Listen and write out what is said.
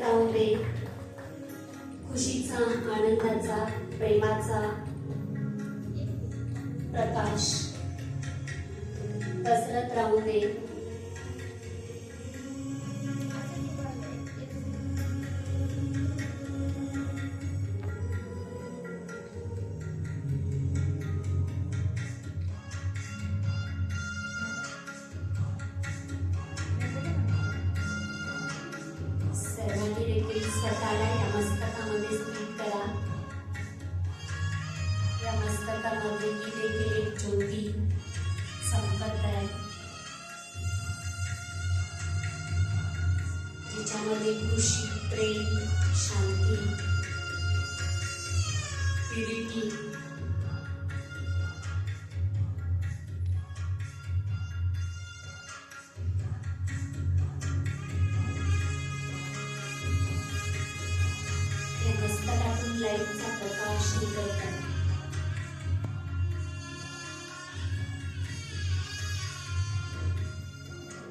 राहू दे. खुशीचा आनंदाचा प्रेमाचा. प्रकाश. पसरत राहू दे. सर्वांनी देखील स्वतःला या मस्तकामध्ये स्थित करा. या मस्तकामध्ये ही देखील एक ज्योती संपत आहे. जिच्यामध्ये खुशी प्रेम शांती प्युरिटी या मस्तकातून लाईटचा प्रकाश निघत आहे